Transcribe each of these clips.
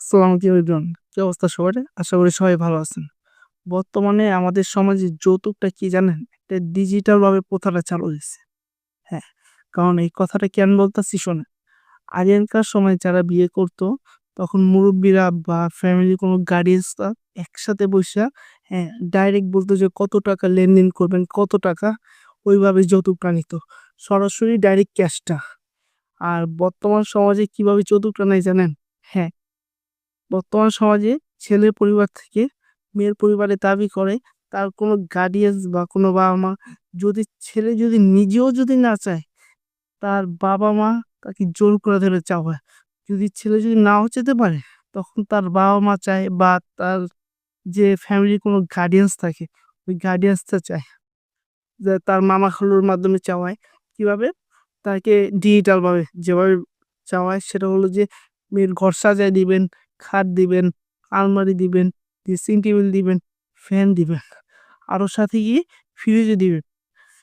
আসসালামু আলাইকুম। কি অবস্থা সবার? আশা করি সবাই ভালো আছেন। বর্তমানে আমাদের সমাজে যৌতুকটা কি জানেন? একটা ডিজিটাল ভাবে প্রথাটা চালু হয়েছে। হ্যাঁ কারণ এই কথাটা কেন বলতেছি শোনেন। আগেকার সময় যারা বিয়ে করতো, তখন মুরব্বীরা বা ফ্যামিলি কোনো গার্ডিয়ানসরা একসাথে বসে হ্যাঁ ডাইরেক্ট বলতো যে কত টাকা লেনদেন করবেন, কত টাকা, ওইভাবে যৌতুকটা নিত। সরাসরি ডাইরেক্ট ক্যাশটা আর বর্তমান সমাজে কীভাবে যৌতুকটা নেয় জানেন? হ্যাঁ বর্তমান সমাজে ছেলের পরিবার থেকে মেয়ের পরিবারে দাবি করে, তার কোনো গার্ডিয়ানস বা কোনো বাবা মা যদি, ছেলে যদি নিজেও যদি না চায়, তার বাবা মা তাকে জোর করে ধরে চাওয়া। যদি ছেলে যদি নাও যেতে পারে, তখন তার বাবা মা চায় বা তার যে ফ্যামিলির কোনো গার্ডিয়ানস থাকে, ওই গার্ডিয়ানসটা চায়। যে তার মামা খালুর মাধ্যমে চাওয়ায়। কীভাবে? তাকে ডিজিটালভাবে যেভাবে চাওয়ায়, সেটা হলো যে মেয়ের ঘর সাজায় দিবেন খাট দিবেন, আলমারি দিবেন ড্রেসিং টেবিল দিবেন, ফ্যান দিবেন। আরও সাথে গিয়ে ফ্রিজও দিবেন।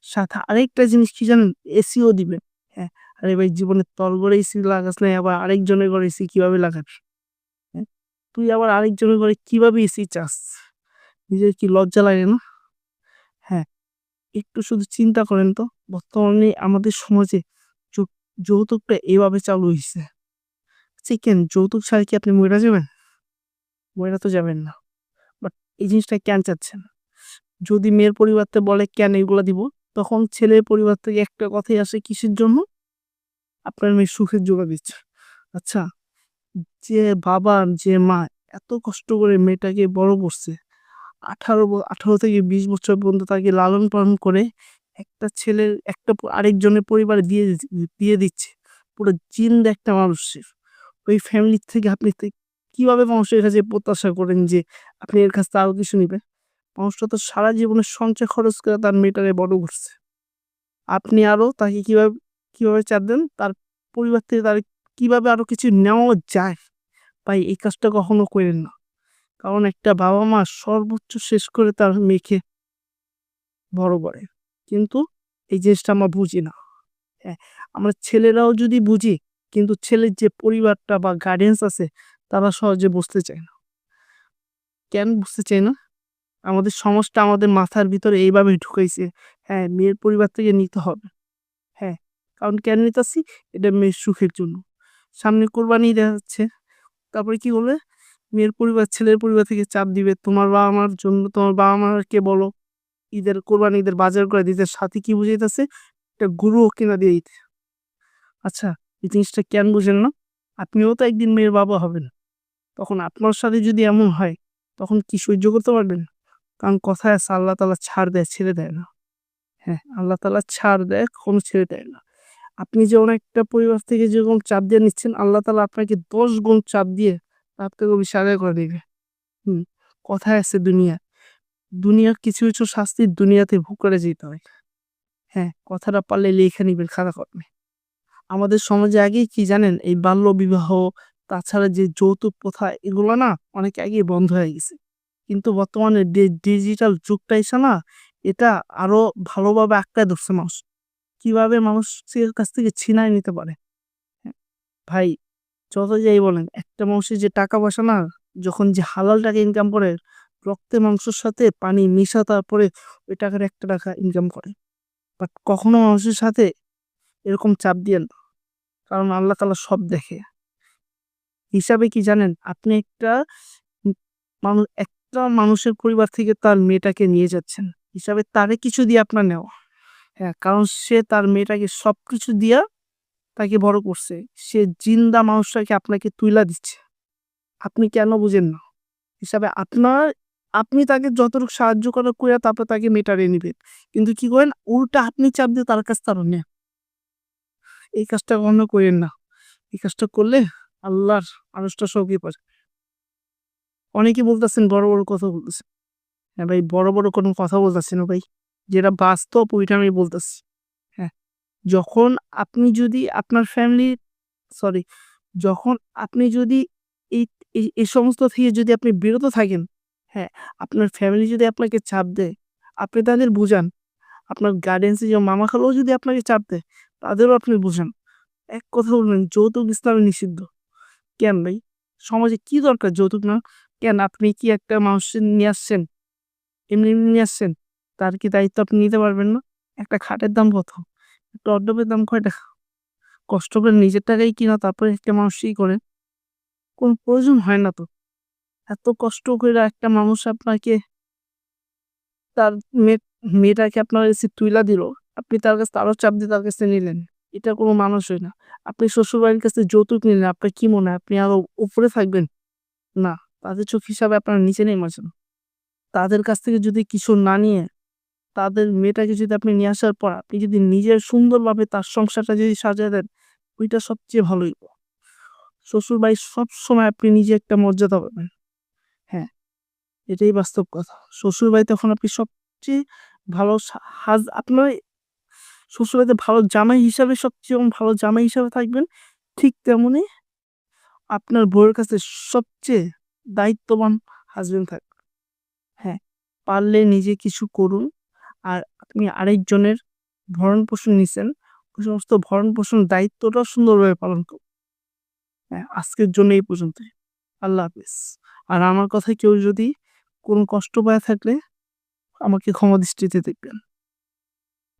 সাথে আরেকটা জিনিস কি জানেন? এসিও দিবেন। হ্যাঁ আরে ভাই জীবনে তল করে এসি লাগাস নাই, আবার আরেকজনের ঘরে এসি কীভাবে লাগাবি হ্যাঁ তুই আবার আরেকজনের ঘরে কীভাবে এসি চাস? নিজের কি লজ্জা লাগে না? হ্যাঁ একটু শুধু চিন্তা করেন তো, বর্তমানে আমাদের সমাজে যৌতুকটা এভাবে চালু হয়েছে চিকেন যৌতুক ছাড়া কি আপনি মরে যাবেন? মরে তো যাবেন না। বাট এই জিনিসটা কেন চাচ্ছেন? যদি মেয়ের পরিবার থেকে বলে, কেন এগুলো দিব? তখন ছেলের পরিবার থেকে একটা কথাই আসে, কিসের জন্য? আপনার মেয়ে সুখের জোগাড় দিচ্ছে। আচ্ছা যে বাবা যে মা এত কষ্ট করে মেয়েটাকে বড় করছে, আঠারো আঠারো থেকে বিশ বছর পর্যন্ত তাকে লালন পালন করে একটা ছেলের, একটা আরেকজনের পরিবারে দিয়ে দিয়ে দিচ্ছে। পুরো জিন্দ একটা মানুষের। ওই ফ্যামিলি থেকে আপনি কীভাবে মানুষের কাছে প্রত্যাশা করেন যে আপনি এর কাছ থেকে আরও কিছু নিবে মানুষটা তো সারা জীবনের সঞ্চয় খরচ করে তার মেয়েটাকে বড় করছে। আপনি আরও তাকে কীভাবে কীভাবে দেন? তার পরিবার থেকে তার কীভাবে আরও কিছু নেওয়া যায়? ভাই, এই কাজটা কখনো করেন না। কারণ একটা বাবা মা সর্বোচ্চ শেষ করে তার মেয়েকে বড় করে। কিন্তু এই জিনিসটা আমরা বুঝি না। হ্যাঁ আমরা ছেলেরাও যদি বুঝি কিন্তু ছেলের যে পরিবারটা বা গার্ডিয়ান্স আছে, তারা সহজে বুঝতে চায় না। কেন বুঝতে চায় না? আমাদের সমাজটা আমাদের মাথার ভিতরে এইভাবে ঢুকাইছে হ্যাঁ মেয়ের পরিবার থেকে নিতে হবে। হ্যাঁ কারণ কেন নিতেছি এটা মেয়ের সুখের জন্য। সামনে কোরবানি দেখা যাচ্ছে তারপরে কি বলবে? মেয়ের পরিবার, ছেলের পরিবার থেকে চাপ দিবে, তোমার বাবা মার জন্য, তোমার বাবা মাকে বলো, ঈদের কোরবানি, ঈদের বাজার করে দিতে, সাথে কি বুঝাইতেছে? একটা গরুও কিনা দিয়ে দিতে। আচ্ছা এই জিনিসটা কেন বুঝেন না? আপনিও তো একদিন মেয়ের বাবা হবেন। তখন আপনার সাথে যদি এমন হয়, তখন কি সহ্য করতে পারবেন? কারণ কথায় আছে, আল্লাহ তালা ছাড় দেয়, ছেড়ে দেয় না। হ্যাঁ আল্লাহ তালা ছাড় দেয় কখনো ছেড়ে দেয় না। আপনি যেমন একটা পরিবার থেকে যেরকম চাপ দিয়ে নিচ্ছেন, আল্লাহ তালা আপনাকে দশ গুণ চাপ দিয়ে বেশি আদায় করে দেবে। হুম, কথায় আছে দুনিয়া। দুনিয়ার কিছু কিছু শাস্তি দুনিয়াতে ভোগ করে যেতে হয়। হ্যাঁ কথাটা পারলে লেখা নিবেন, খাতা কর্মে আমাদের সমাজে আগে কি জানেন? এই বাল্য বিবাহ তাছাড়া যে যৌতুক প্রথা এগুলো না অনেক আগে বন্ধ হয়ে গেছে। কিন্তু বর্তমানে ডিজিটাল যুগটা এসে না এটা আরও ভালোভাবে আঁকড়ে ধরছে মানুষ। কীভাবে মানুষের কাছ থেকে ছিনায় নিতে পারে? হ্যাঁ, ভাই যত যাই বলেন একটা মানুষের যে টাকা পয়সা না যখন যে হালাল টাকা ইনকাম করে রক্তে মাংসের সাথে পানি মিশা তারপরে ওই টাকার একটা টাকা ইনকাম করে। বাট কখনো মানুষের সাথে এরকম চাপ দিয়ে না। কারণ আল্লাহ তালা সব দেখে। হিসাবে কি জানেন? আপনি একটা মানুষ একটা মানুষের পরিবার থেকে তার মেয়েটাকে নিয়ে যাচ্ছেন। হিসাবে তারে কিছু দিয়ে আপনার নেওয়া। হ্যাঁ কারণ সে তার মেয়েটাকে সব কিছু দিয়া তাকে বড় করছে। সে জিন্দা মানুষটাকে আপনাকে তুইলা দিচ্ছে। আপনি কেন বুঝেন না? হিসাবে আপনার, আপনি তাকে যতটুকু সাহায্য করা করে তারপর তাকে মেটারে নিবেন কিন্তু কি করেন? উল্টা আপনি চাপ দিয়ে তার কাছ তার নেন। এই কাজটা কখনো করেন না। এই কাজটা করলে আল্লাহর আনুষ্ঠা সবই পারে অনেকে বলতেছেন, বড় বড় কথা বলতেছেন। হ্যাঁ ভাই, বড় বড় কোনো কথা বলতেছেন ভাই। যেটা বাস্তব, ওইটা আমি বলতেছি। হ্যাঁ যখন আপনি যদি আপনার ফ্যামিলি সরি যখন আপনি যদি এই এই সমস্ত থেকে যদি আপনি বিরত থাকেন হ্যাঁ আপনার ফ্যামিলি যদি আপনাকে চাপ দেয়, আপনি তাদের বুঝান। আপনার গার্ডেন্সে যে মামা খালাও যদি আপনাকে চাপ দেয় তাদেরও আপনি বুঝান। এক কথা বলবেন, যৌতুক ইসলামে নিষিদ্ধ। কেন ভাই? সমাজে কি দরকার যৌতুক না? কেন আপনি কি একটা মানুষ নিয়ে আসছেন? এমনি এমনি নিয়ে আসছেন? তার কি দায়িত্ব আপনি নিতে পারবেন না? একটা খাটের দাম কত? একটা অর্ডবের দাম কয় টাকা কষ্ট করে নিজের টাকাই কিনা, তারপরে একটা মানুষই করেন কোনো প্রয়োজন হয় না তো। এত কষ্ট করে একটা মানুষ আপনাকে, তার মেয়ে, মেয়েটাকে আপনার কাছে তুইলা দিল। আপনি তার কাছে আরও চাপ দিয়ে তার কাছে নিলেন। এটা কোনো মানুষ হয় না। আপনি শ্বশুরবাড়ির কাছে যৌতুক নিলেন, আপনার কি মনে হয়? আপনি আরও উপরে থাকবেন? না, তাদের চোখ হিসাবে আপনার নিচে মাঝে তাদের কাছ থেকে যদি কিছু না নিয়ে, তাদের মেয়েটাকে যদি আপনি নিয়ে আসার পর আপনি যদি নিজের সুন্দরভাবে তার সংসারটা যদি সাজিয়ে দেন, ওইটা সবচেয়ে ভালোই শ্বশুর বাড়ি সবসময় আপনি নিজে একটা মর্যাদা পাবেন। হ্যাঁ এটাই বাস্তব কথা। শ্বশুর বাড়িতে তখন আপনি সবচেয়ে ভালো আপনার শ্বশুর বাড়িতে ভালো জামাই হিসাবে সবচেয়ে ভালো জামাই হিসাবে থাকবেন, ঠিক তেমনই আপনার বউয়ের কাছে সবচেয়ে দায়িত্ববান হাজবেন্ড থাকবে হ্যাঁ পারলে নিজে কিছু করুন। আর আপনি আরেকজনের ভরণ পোষণ নিছেন, ওই সমস্ত ভরণ পোষণ দায়িত্বটা সুন্দরভাবে পালন করুন। হ্যাঁ আজকের জন্য এই পর্যন্তই। আল্লাহ হাফিজ। আর আমার কথায় কেউ যদি কোনো কষ্ট পায় থাকলে আমাকে ক্ষমা দৃষ্টিতে দেখবেন।